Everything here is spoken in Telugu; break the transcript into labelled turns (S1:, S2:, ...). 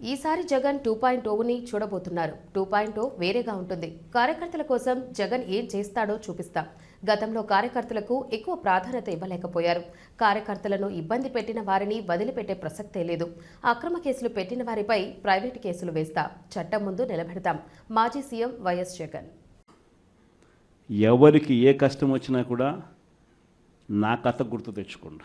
S1: ఈసారి జగన్ టూ పాయింట్ ఓని చూడబోతున్నారు. టూ పాయింట్ ఓ వేరేగా ఉంటుంది. కార్యకర్తల కోసం జగన్ ఏం చేస్తాడో చూపిస్తాం. గతంలో కార్యకర్తలకు ఎక్కువ ప్రాధాన్యత ఇవ్వలేకపోయారు. కార్యకర్తలను ఇబ్బంది పెట్టిన వారిని వదిలిపెట్టే ప్రసక్తే లేదు. అక్రమ కేసులు పెట్టిన వారిపై ప్రైవేటు కేసులు వేస్తా. చట్టం ముందు నిలబెడతాం. మాజీ సీఎం వైఎస్ జగన్.
S2: ఎవరికి ఏ కష్టం వచ్చినా కూడా నా కథ గుర్తు తెచ్చుకోండి.